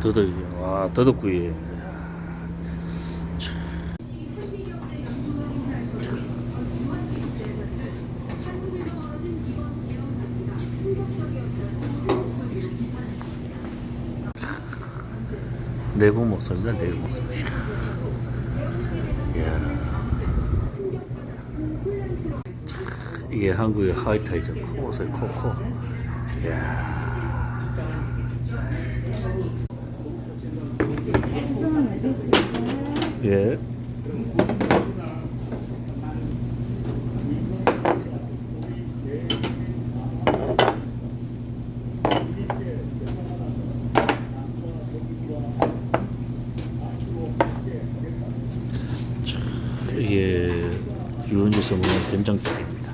더덕, 와, 더덕구이. 내부 목소리다, 내부 목소리. 이야. 이게 한국의 하이타이죠. 코옷의 코코. 이야. 예. 이게 유원지에서 먹는 된장찌개입니다.